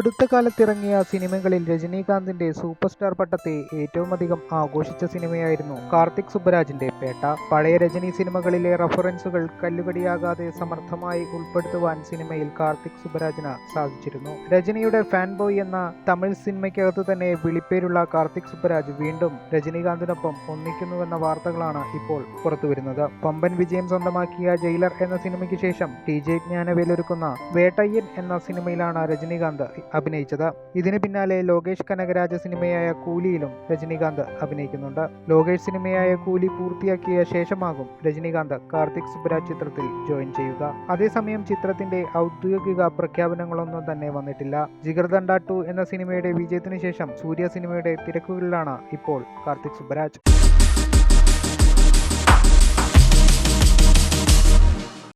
അടുത്ത കാലത്തിറങ്ങിയ സിനിമകളിൽ രജനീകാന്തിന്റെ super star പട്ടത്തെ ഏറ്റവും അധികം ആഘോഷിച്ച സിനിമയായിരുന്നു കാർത്തിക് സുബ്ബരാജിന്റെ പേട്ട. പഴയ രജനി സിനിമകളിലെ റഫറൻസുകൾ കല്ലുകടിയാകാതെ സമർത്ഥമായി ഉൾപ്പെടുത്തുവാൻ സിനിമയിൽ കാർത്തിക് സുബ്ബരാജിന് സാധിച്ചിരുന്നു. രജനിയുടെ ഫാൻ ബോയ് എന്ന തമിഴ് സിനിമയ്ക്കകത്ത് തന്നെ വിളിപ്പേരുള്ള കാർത്തിക് സുബ്ബരാജ് വീണ്ടും രജനീകാന്തിനൊപ്പം ഒന്നിക്കുന്നുവെന്ന വാർത്തകളാണ് ഇപ്പോൾ പുറത്തുവരുന്നത്. പമ്പൻ വിജയം സ്വന്തമാക്കിയ ജയിലർ എന്ന സിനിമയ്ക്ക് ശേഷം ടി ജെ ജ്ഞാനവേലൊരുക്കുന്ന വേട്ടയ്യൻ എന്ന സിനിമയിലാണ് രജനീകാന്ത് അഭിനയിച്ചത്. ഇതിന് പിന്നാലെ ലോകേഷ് കനകരാജ സിനിമയായ കൂലിയിലും രജനീകാന്ത് അഭിനയിക്കുന്നുണ്ട്. ലോകേഷ് സിനിമയായ കൂലി പൂർത്തിയാക്കിയ ശേഷമാകും രജനീകാന്ത് കാർത്തിക് സുബ്രാജ് ചിത്രത്തിൽ ജോയിൻ ചെയ്യുക. അതേസമയം ചിത്രത്തിന്റെ ഔദ്യോഗിക പ്രഖ്യാപനങ്ങളൊന്നും തന്നെ വന്നിട്ടില്ല. ജിഗർദണ്ട ടു എന്ന സിനിമയുടെ വിജയത്തിനു ശേഷം സൂര്യ സിനിമയുടെ തിരക്കുകളിലാണ് ഇപ്പോൾ കാർത്തിക് സുബ്രാജ്.